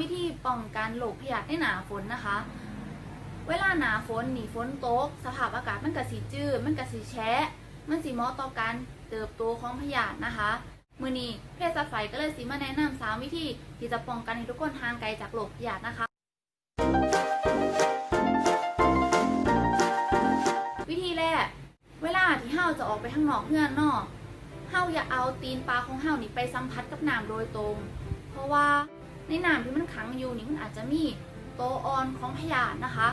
วิธีป้องกันโรคพยาธิในหนาฝนนะคะ เวลาหนาฝนหนีฝนตก สภาพอากาศมันก็สีจืดมันก็สีแฉะมันสีมาะต่อการเติบโตของพยาธินะคะมือนี้เพศสัตว์ไฟก็เลยสิมาแนะนำสามวิธีที่จะป้องกันให้ทุกคนห่างไกลจากโรคพยาธินะคะ วิธีแรก เวลาที่เฮาจะออกไปข้างนอกเพื่อนนอกเฮาอย่าเอาตีนปลาของเฮานี่ไปสัมผัสกับน้ำโดยตรง เพราะว่า ในน้ำที่มันขังอยู่นี่มันอาจจะมีโตวอ่อนของพยาธินะคะ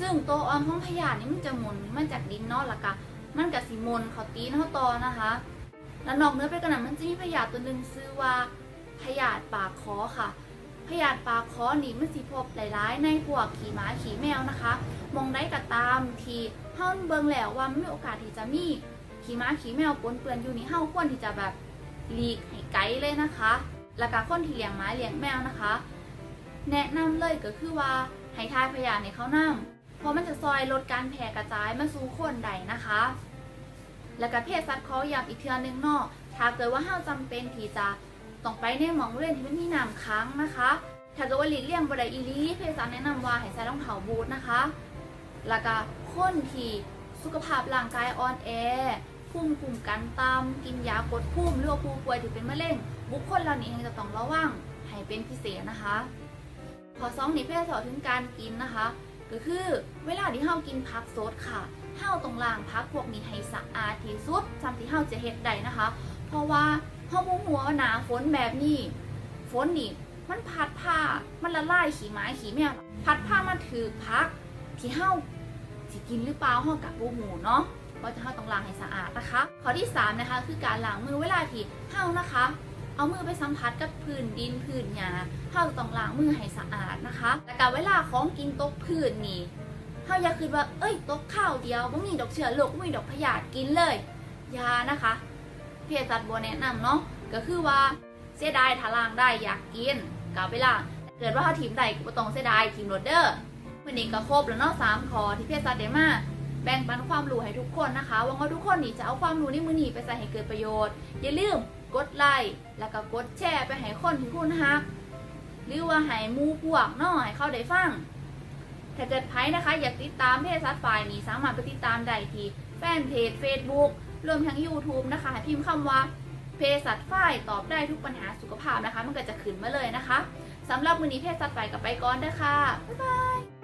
ซึ่งโตวอ่อนของพยาธินี่มันจะหมุนมาจากดินเนอกละกะมันกับสีมนเขาตีนเขาตอนะคะ แล้วนอกเนื้อไปกว่านั้นมันจะมีพยาธิตัวหนึ่งชื่อว่าพยาธิปากคอค่ะพยาธิปากคอนี่มันสิพบหลายๆ ในพวกขี่ม้าขี่แมวนะคะ มองได้ก็ตามทีเฮาเบิ่งแล้วว่ามันมีโอกาสที่จะมีขี่ม้าขี่แมวปนเปื้อนอยู่นี่เฮาควรที่จะแบบหลีกให้ไกลเลยนะคะ แล้วก็คนที่เลี้ยงหม้าเลี้ยงแมวนะคะ แนะนำเลยก็คือว่าให้ทายพยาธิในเขานำเพราะมันจะซอยลดการแพร่กระจายมาสู่คนใดนะคะ แล้วก็เพศสัตว์ขอย้ำอีกเทื่อนึงเนาะถ้าเกิดว่าเฮาจำเป็นที่จะต้องไปในหมองเล่นที่มันมีน้ำค้างนะคะ ถ้าเกิดว่าหลีกเลี่ยงบ่ไดอีลีเพศสัตว์แนะนำว่าให้ใส่รองเท้าบูทนะคะ แล้วก็คนที่สุขภาพร่างกายอ่อนแอภูมิคุ้มกันต่ำกินยากดภูมิหรือว่าผู้ป่วยที่เป็นมะเร็ง บุคคลเหล่านี้จะต้องระวังให้เป็นพิเศษนะคะพอสองนี่เพื่อสอนถึงการกินนะคะ ก็คือเวลาที่เฮากินผักสดค่ะเฮาต้องล้างผักพวกนี้ให้สะอาดที่สุดจำที่เฮาจะเฮ็ดได้นะคะ เพราะว่าเฮาบ่หัวหนาฝนแบบนี้ฝนนี่มันพัดผ้ามันละลายขี้หมาขี้แมวพัดผ้ามาถือพักที่เฮาสิกินหรือเปล่าเฮากับบ่หูเนาะเพราะจะเฮาต้องล้างให้สะอาดนะคะ ข้อที่สามนะคะคือการล้างมือเวลาที่เฮานะคะ เอามือไปสัมผัสกับพื้นดินพื้นหญ้าเฮาต้องล้างมือให้สะอาดนะคะแต่การเวลาของกินตกพื้นนี่เฮาอย่าคิดว่าเอ้ยตกข้าวเดียวบ่มีดอกเชื้อโรคบ่มีดอกพยาธิกินเลยยานะคะเภสัชบ่แนะนำเนาะก็คือว่าเสียดายถ้าล้างได้อยากกินก็ไปล้างเกิดว่าเฮาทิมได้ก็บ่ต้องเสียดายทิมโรดเด้อมื้อนี้ก็ครบแล้วเนาะสามข้อที่เภสัชได้มาแบ่งปันความรู้ให้ทุกคนนะคะหวังว่าทุกคนนี่จะเอาความรู้ในมือนี้ไปใส่ให้เกิดประโยชน์ อย่าลืม กดไลค์แล้วก็กดแชร์ไปให้คนที่คุณฮัก หรือว่าให้มูพวกน้อยเข้าได้ฟังถ้าเกิดไพนะคะ อยากติดตามเพจซัดฝ่ายนี้สามารถไปติดตามได้ที่แฟนเพจ Facebook รวมทั้ง YouTube นะคะให้พิมพ์คำว่าเพศสัตว์ฝ่ายตอบได้ทุกปัญหาสุขภาพนะคะ มันก็จะขึ้นมาเลยนะคะสำหรับวันนี้เพศสัตว์ฝ่ายกับไปก่อนเด้อค่ะบ๊ายบาย